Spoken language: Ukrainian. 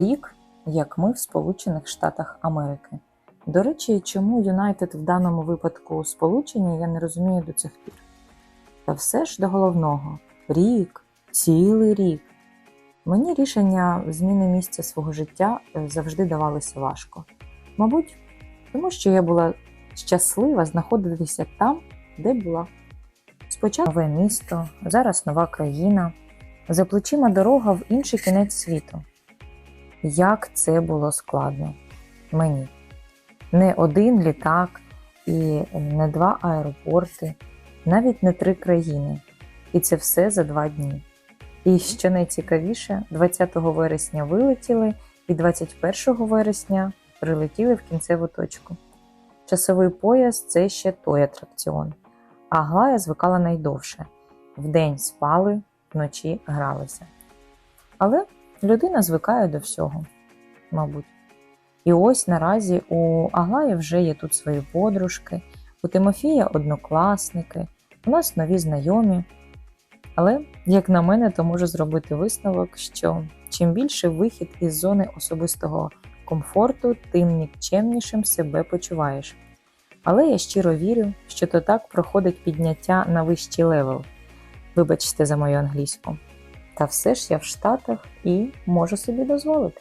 рік, як ми в Сполучених Штатах Америки. До речі, чому Юнайтед в даному випадку сполучені, я не розумію до цих пір. Та все ж до головного рік, цілий рік. Мені рішення зміни місця свого життя е, завжди давалося важко. Мабуть, тому що я була щаслива знаходитися там, де була. Спочатку нове місто, зараз нова країна, за плечима дорога в інший кінець світу. Як це було складно мені. Не один літак і не два аеропорти, навіть не три країни. І це все за два дні. І що найцікавіше, 20 вересня вилетіли, і 21 вересня прилетіли в кінцеву точку. Часовий пояс це ще той атракціон. А Глая звикала найдовше. Вдень спали, вночі гралися. Але людина звикає до всього, мабуть. І ось наразі у Аглаї вже є тут свої подружки, у Тимофія однокласники, у нас нові знайомі. Але, як на мене, то можу зробити висновок, що чим більше вихід із зони особистого комфорту, тим нікчемнішим себе почуваєш. Але я щиро вірю, що то так проходить підняття на вищий левел. Вибачте за мою англійську. Та все ж я в Штатах і можу собі дозволити.